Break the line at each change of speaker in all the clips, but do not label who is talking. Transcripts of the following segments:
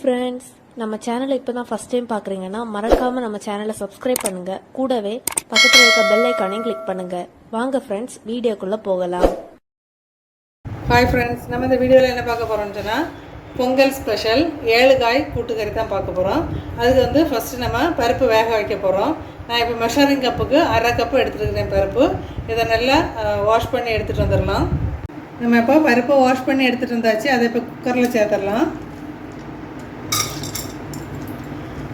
Friends நம்ம சேனலை இப்போ தான் ஃபஸ்ட் டைம் பார்க்குறீங்கன்னா மறக்காமல் நம்ம சேனலை சப்ஸ்கிரைப் பண்ணுங்கள் கூடவே பக்கத்தில் இருக்க பெல் ஐக்கானையும் கிளிக் பண்ணுங்கள் வாங்க ஃப்ரெண்ட்ஸ் வீடியோக்குள்ளே போகலாம்.
ஹாய் ஃப்ரெண்ட்ஸ் நம்ம இந்த வீடியோவில் என்ன பார்க்க போகிறோம்னு சொன்னால் பொங்கல் ஸ்பெஷல் ஏழு காய் கூட்டுக்கறி தான் பார்க்க போகிறோம் அதுக்கு வந்து ஃபஸ்ட்டு நம்ம பருப்பு வேக வைக்க போகிறோம் நான் இப்போ மெஷரிங் கப்புக்கு அரை கப்பு எடுத்துருக்கிறேன் பருப்பு. இதை நல்லா வாஷ் பண்ணி எடுத்துகிட்டு வந்துடலாம் நம்ம இப்போ பருப்பை வாஷ் பண்ணி எடுத்துகிட்டு வந்தாச்சு. அதை இப்போ குக்கரில் சேர்த்துடலாம்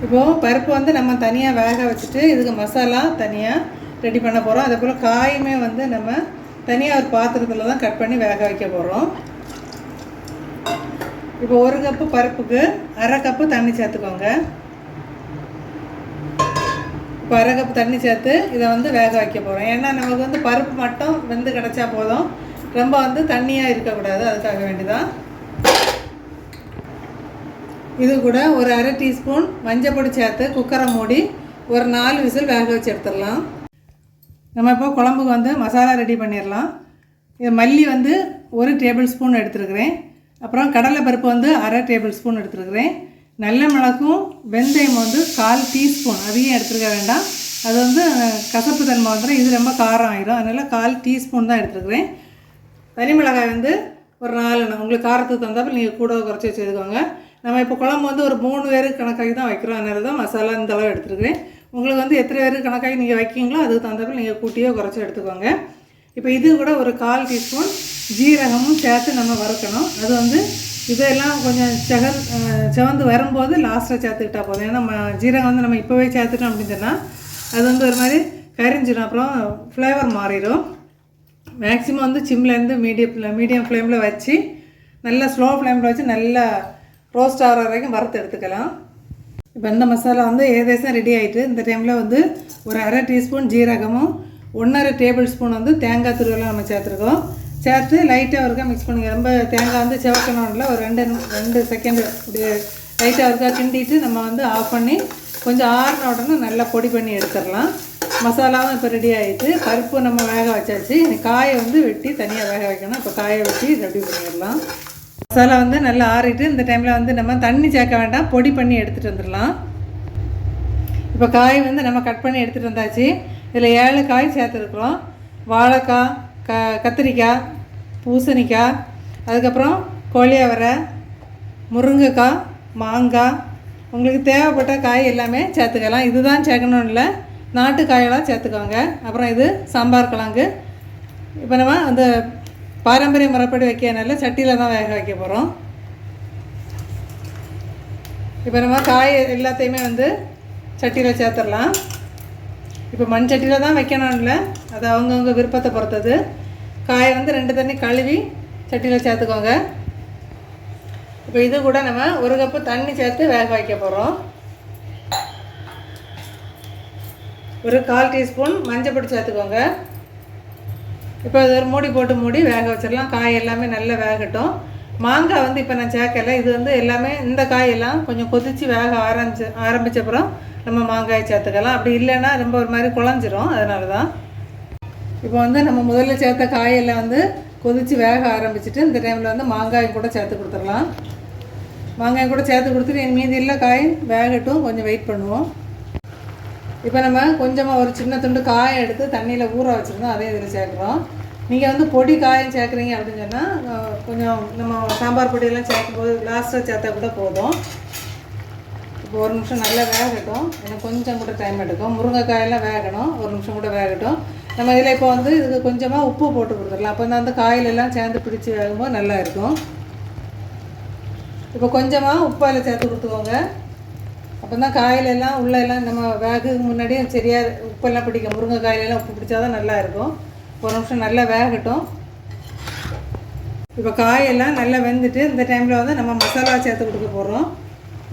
இப்போது பருப்பு வந்து நம்ம தனியாக வேக வச்சுட்டு இதுக்கு மசாலா தனியாக ரெடி பண்ண போகிறோம் அதே போல் காயுமே வந்து நம்ம தனியாக ஒரு பாத்திரத்தில் தான் கட் பண்ணி வேக வைக்க போகிறோம் இப்போ ஒரு கப்பு பருப்புக்கு அரை கப்பு தண்ணி சேர்த்துக்கோங்க. இப்போ அரை கப்பு தண்ணி சேர்த்து இதை வந்து வேக வைக்க போகிறோம் ஏன்னா நமக்கு வந்து பருப்பு மட்டும் வெந்து கிடச்சா போதும். ரொம்ப வந்து தண்ணியாக இருக்கக்கூடாது. அதுக்காக வேண்டிதான். இது கூட ஒரு அரை டீஸ்பூன் மஞ்சள் பொடி சேர்த்து குக்கரை மூடி ஒரு நாலு விசில் வேக வச்சு எடுத்துடலாம். நம்ம இப்போ குழம்புக்கு வந்து மசாலா ரெடி பண்ணிடலாம். இது மல்லி வந்து ஒரு டேபிள் ஸ்பூன் எடுத்துருக்கிறேன். அப்புறம் கடலை பருப்பு வந்து அரை டேபிள் ஸ்பூன் எடுத்துருக்கிறேன். நல்ல மிளகும் வெந்தயம் வந்து கால் டீஸ்பூன். அதையும் எடுத்துருக்க வேண்டாம். அது வந்து கசப்பு தன்மை வந்துடும் இது ரொம்ப காரம் ஆயிடும் அதனால் கால் டீஸ்பூன் தான் எடுத்துருக்கிறேன். தனி மிளகாய் வந்து ஒரு நாலு உங்களுக்கு காரத்துக்கு தந்தாப்பில் நீங்கள் கூட குறைச்சி வச்சுக்கோங்க. நம்ம இப்போ குழம்பு வந்து ஒரு மூணு பேருக்கு கணக்காகி தான் வைக்கிறோம். அதனால தான் மசாலா இந்த அளவு எடுத்துருக்கிறேன். உங்களுக்கு வந்து எத்தனை பேருக்கு கணக்காகி நீங்கள் வைக்கிங்களோ அதுக்கு தந்தாப்பில் நீங்கள் கூட்டியோ குறைச்சி எடுத்துக்கோங்க. இப்போ இது கூட ஒரு கால் டீஸ்பூன் ஜீரகமும் சேர்த்து நம்ம வறுக்கணும். அது வந்து இதெல்லாம் கொஞ்சம் செகல் செவந்து வரும்போது லாஸ்ட்டில் சேர்த்துக்கிட்டா போதும். ஏன்னா நம்ம ஜீரகம் வந்து நம்ம இப்போவே சேர்த்துட்டோம் அப்படின்னு சொன்னால் அது வந்து ஒரு மாதிரி கரிஞ்சிடும். அப்புறம் ஃப்ளேவர் மாறிடும். மேக்ஸிமம் வந்து சிம்லேருந்து மீடியம் மீடியம் ஃப்ளேமில் வச்சு நல்லா ஸ்லோ ஃப்ளேமில் வச்சு நல்லா ரோஸ்ட் ஆகிற வரைக்கும் வறுத்து எடுத்துக்கலாம். இப்போ இந்த மசாலா வந்து ஏதேசம் ரெடி ஆகிட்டு இந்த டைமில் வந்து ஒரு அரை டீஸ்பூன் ஜீரகமும் ஒன்றரை டேபிள் ஸ்பூன் வந்து தேங்காய் துருவெல்லாம் நம்ம சேர்த்துருக்கோம். சேர்த்து லைட்டாக ஒருக்கா மிக்ஸ் பண்ணுங்க. ரொம்ப தேங்காய் வந்து செவக்கணும்ல ஒரு ரெண்டு ரெண்டு செகண்ட் இப்படி லைட்டாக ஒருக்கா கிண்டிட்டு நம்ம வந்து ஆஃப் பண்ணி கொஞ்சம் ஆறின உடனே நல்லா பொடி பண்ணி எடுத்துடலாம். மசாலாவும் இப்போ ரெடி ஆகிட்டு பருப்பு நம்ம வேக வச்சாச்சு. இனி காயை வந்து வெட்டி தனியாக வேக வைக்கணும். இப்போ காயை வெட்டி ரெடி பண்ணிடலாம். மசாலா வந்து நல்லா ஆறிட்டு இந்த டைமில் வந்து நம்ம தண்ணி சேர்க்க வேண்டாம் பொடி பண்ணி எடுத்துகிட்டு வந்துடலாம். இப்போ காய் வந்து நம்ம கட் பண்ணி எடுத்துகிட்டு வந்தாச்சு. இதில் ஏழு காய் சேர்த்துருக்குறோம். வாழைக்காய் க கத்திரிக்காய் பூசணிக்காய் அதுக்கப்புறம் கோழியாவரை முருங்கைக்காய் மாங்காய். உங்களுக்கு தேவைப்பட்ட காய் எல்லாமே சேர்த்துக்கலாம். இதுதான் சேர்க்கணும் இல்லை. நாட்டு காயெல்லாம் சேர்த்துக்கோங்க. அப்புறம் இது சாம்பார் கிழங்கு. இப்போ நம்ம அந்த பாரம்பரிய முறைப்படி வைக்கிறனால சட்டியில் தான் வேக வைக்க போகிறோம் இப்போ நம்ம காய் எல்லாத்தையுமே வந்து சட்டியில் சேர்த்துடலாம். இப்போ மண் சட்டியில் தான் வைக்கணும் இல்லை? அது அவங்கவுங்க விருப்பத்தை பொறுத்தது. காயை வந்து ரெண்டு தண்ணி கழுவி சட்டியில் சேர்த்துக்கோங்க. இப்போ இது கூட நம்ம ஒரு கப்பு தண்ணி சேர்த்து வேக வைக்க போகிறோம் ஒரு கால் டீஸ்பூன் மஞ்சள் பொடி சேர்த்துக்கோங்க. இப்போ அது ஒரு மூடி போட்டு மூடி வேக வச்சிடலாம். காய் எல்லாமே நல்லா வேகட்டும். மாங்காய் வந்து இப்போ நான் சேர்க்கல. இது வந்து எல்லாமே இந்த காயெல்லாம் கொஞ்சம் கொதித்து வேக ஆரம்பிச்சு ஆரம்பித்த அப்புறம் நம்ம மாங்காய் சேர்த்துக்கலாம். அப்படி இல்லைன்னா ரொம்ப ஒரு மாதிரி குழஞ்சிரும். அதனால தான் இப்போ வந்து நம்ம முதல்ல சேர்த்த காயெல்லாம் வந்து கொதித்து வேக ஆரம்பிச்சிட்டு இந்த டைமில் வந்து மாங்காயும் கூட சேர்த்து கொடுத்துடலாம். மாங்காயும் கூட சேர்த்து கொடுத்துட்டு என் மீதி இல்லை காய் வேகட்டும். கொஞ்சம் வெயிட் பண்ணுவோம். இப்போ நம்ம கொஞ்சமாக ஒரு சின்ன துண்டு காயை எடுத்து தண்ணியில் ஊற வச்சுருந்தோம் அதே இதில் சேர்க்குறோம். நீங்கள் வந்து பொடி காயம் சேர்க்குறீங்க அப்படின்னு சொன்னால் கொஞ்சம் நம்ம சாம்பார் பொடியெல்லாம் சேர்க்கும்போது லாஸ்ட்டாக சேர்த்தா கூட போதும். இப்போ ஒரு நிமிஷம் நல்லா வேகட்டும். எனக்கு கொஞ்சம் கூட டைம் எடுக்கும். முருங்கைக்காயெல்லாம் வேகணும். ஒரு நிமிஷம் கூட வேகட்டும். நம்ம இதில் இப்போ வந்து இதுக்கு கொஞ்சமாக உப்பு போட்டு கொடுத்துடலாம். அப்போ தான் அந்த காயிலெல்லாம் சேர்ந்து பிடிச்சி வேகும்போது நல்லா இருக்கும். இப்போ கொஞ்சமாக உப்பு அதில் சேர்த்து கொடுத்துக்கோங்க. அப்போ தான் காயிலெல்லாம் உள்ளெல்லாம் நம்ம வேக முன்னாடியே சரியாக உப்பெல்லாம் பிடிக்கும் முருங்கைக்காயிலெல்லாம் உப்பு பிடிச்சா தான் நல்லா இருக்கும் ஒரு நிமிஷம் நல்லா வேகட்டும். இப்போ காயெல்லாம் நல்லா வெந்துட்டு இந்த டைமில் வந்து நம்ம மசாலா சேர்த்து கொடுக்க போகிறோம்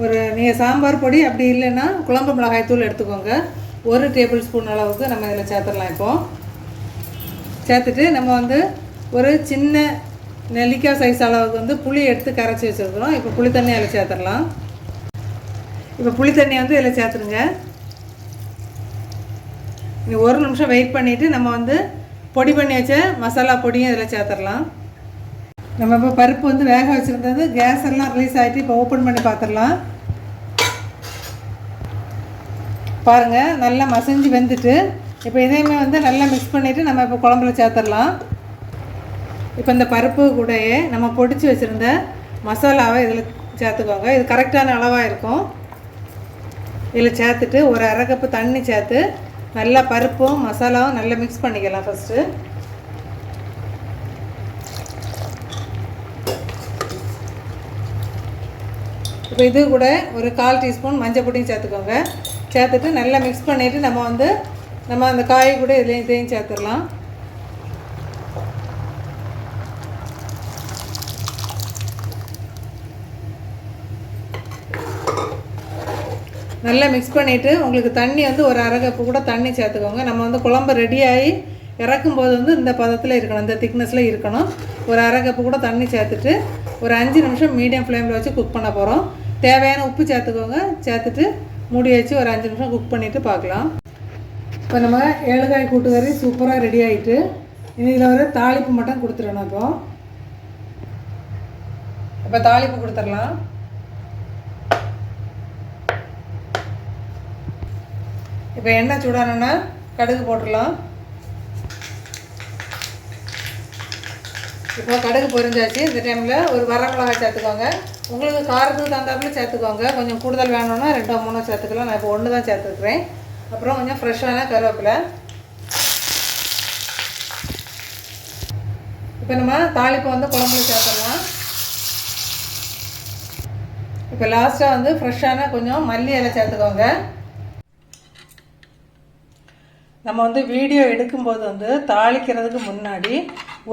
ஒரு நீங்கள் சாம்பார் பொடி அப்படி இல்லைன்னா குழம்பு மிளகாய் தூள் எடுத்துக்கோங்க. ஒரு டேபிள் ஸ்பூன் அளவுக்கு நம்ம இதில் சேர்த்துடலாம் இப்போது சேர்த்துட்டு நம்ம வந்து ஒரு சின்ன நெல்லிக்காய் சைஸ் அளவுக்கு வந்து புளி எடுத்து கரைச்சி வச்சுருக்குறோம். இப்போ புளி தண்ணி அதில் சேர்த்துடலாம். இப்போ புளி தண்ணியை வந்து இதில் சேர்த்துருங்க. இனி ஒரு நிமிஷம் வெயிட் பண்ணிவிட்டு நம்ம வந்து பொடி பண்ணி வச்ச மசாலா பொடியும் இதில் சேர்த்துடலாம். நம்ம இப்போ பருப்பு வந்து வேக வச்சுருந்தது கேஸ் எல்லாம் ரிலீஸ் ஆகிட்டு இப்போ ஓப்பன் பண்ணி பார்த்துடலாம் பாருங்கள் நல்லா மசிஞ்சு வெந்துட்டு இப்போ இதையுமே வந்து நல்லா மிக்ஸ் பண்ணிவிட்டு நம்ம இப்போ குழம்புல சேர்த்துடலாம். இப்போ இந்த பருப்பு கூடயே நம்ம பொடிச்சு வச்சுருந்த மசாலாவை இதில் சேர்த்துக்கோங்க. இது கரெக்டான அளவாக இருக்கும். இதில் சேர்த்துட்டு ஒரு அரை கப்பு தண்ணி சேர்த்து நல்லா பருப்பும் மசாலாவும் நல்லா மிக்ஸ் பண்ணிக்கலாம் ஃபஸ்ட்டு இப்போ இது கூட ஒரு கால் டீஸ்பூன் மஞ்சள் பொடியும் சேர்த்துக்கோங்க. சேர்த்துட்டு நல்லா மிக்ஸ் பண்ணிவிட்டு நம்ம வந்து நம்ம அந்த காய் கூட இதுலேயும் இதையும் சேர்த்துடலாம். நல்லா மிக்ஸ் பண்ணிவிட்டு உங்களுக்கு தண்ணி வந்து ஒரு அரை கப்பு கூட தண்ணி சேர்த்துக்கோங்க. நம்ம வந்து குழம்பு ரெடியாகி இறக்கும்போது வந்து இந்த பதத்தில் இருக்கணும் இந்த திக்னஸில் இருக்கணும். ஒரு அரை கப்பு கூட தண்ணி சேர்த்துட்டு ஒரு அஞ்சு நிமிஷம் மீடியம் ஃப்ளேமில் வச்சு குக் பண்ண போகிறோம் தேவையான உப்பு சேர்த்துக்கோங்க. சேர்த்துட்டு மூடி வச்சு ஒரு அஞ்சு நிமிஷம் குக் பண்ணிவிட்டு பார்க்கலாம். இப்போ நம்ம ஏலக்காய் கூட்டுக்கறி சூப்பராக ரெடி ஆகிட்டு இனி இதில் ஒரு தாளிப்பு மட்டும் கொடுத்துடணும் இப்போ. இப்போ தாளிப்பு கொடுத்துடலாம். இப்போ எண்ணெய் சூடானோன்னா கடுகு போட்டுடலாம். இப்போ கடுகு பொரிஞ்சாச்சு. இந்த டைமில் ஒரு வர மிளகாய் சேர்த்துக்கோங்க. உங்களுக்கு காரத்துக்கு தகுந்தாப்புல சேர்த்துக்கோங்க. கொஞ்சம் கூடுதல் வேணும்னா ரெண்டோ மூணோ சேர்த்துக்கலாம். நான் இப்போ ஒன்று தான் சேர்த்துக்கிறேன் அப்புறம் கொஞ்சம் ஃப்ரெஷ்ஷான கருவேப்பிலை. இப்போ நம்ம தாளிப்பை வந்து குழம்புல சேர்த்துடலாம். இப்போ லாஸ்ட்டாக வந்து ஃப்ரெஷ்ஷான கொஞ்சம் மல்லி இலை சேர்த்துக்கோங்க. நம்ம வந்து வீடியோ எடுக்கும்போது வந்து தாளிக்கிறதுக்கு முன்னாடி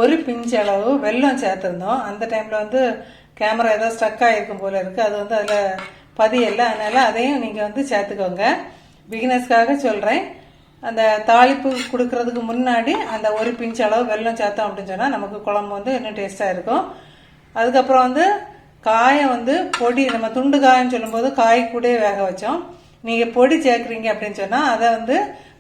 ஒரு பிஞ்சு அளவு வெல்லம் சேர்த்துருந்தோம். அந்த டைமில் வந்து கேமரா ஏதோ ஸ்டக் ஆகிருக்கும் போல இருக்குது அது வந்து அதில் பதியல. அதனால் அதையும் நீங்கள் வந்து சேர்த்துக்கோங்க. பிகினர்ஸ்க்காக சொல்கிறேன் அந்த தாளிப்பு கொடுக்கறதுக்கு முன்னாடி அந்த ஒரு பிஞ்சு அளவு வெல்லம் சேர்த்தோம் அப்படின்னு சொன்னால் நமக்கு குழம்பு வந்து இன்னும் டேஸ்ட்டாக இருக்கும். அதுக்கப்புறம் வந்து காயை வந்து பொடி நம்ம துண்டு காயன்னு சொல்லும்போது காய் கூட வேக வச்சோம். நீங்கள் பொடி சேர்க்குறீங்க அப்படின்னு சொன்னால் அதை வந்து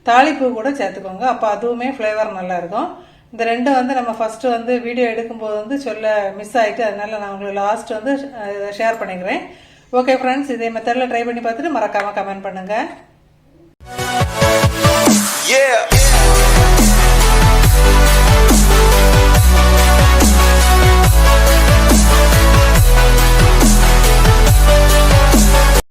தாளிப்பூ கூட சேர்த்துக்கோங்க. அப்போ அதுவுமே ஃப்ளேவர் நல்லாயிருக்கும். இந்த ரெண்டும் வந்து நம்ம ஃபஸ்ட்டு வந்து வீடியோ எடுக்கும்போது வந்து சொல்ல மிஸ் ஆகிட்டு அதனால் நான் உங்களுக்கு லாஸ்ட் வந்து ஷேர் பண்ணிக்கிறேன். ஓகே ஃப்ரெண்ட்ஸ் இதே மெத்தடில் ட்ரை பண்ணி பார்த்துட்டு மறக்காமல் கமெண்ட் பண்ணுங்கள்
Yeah.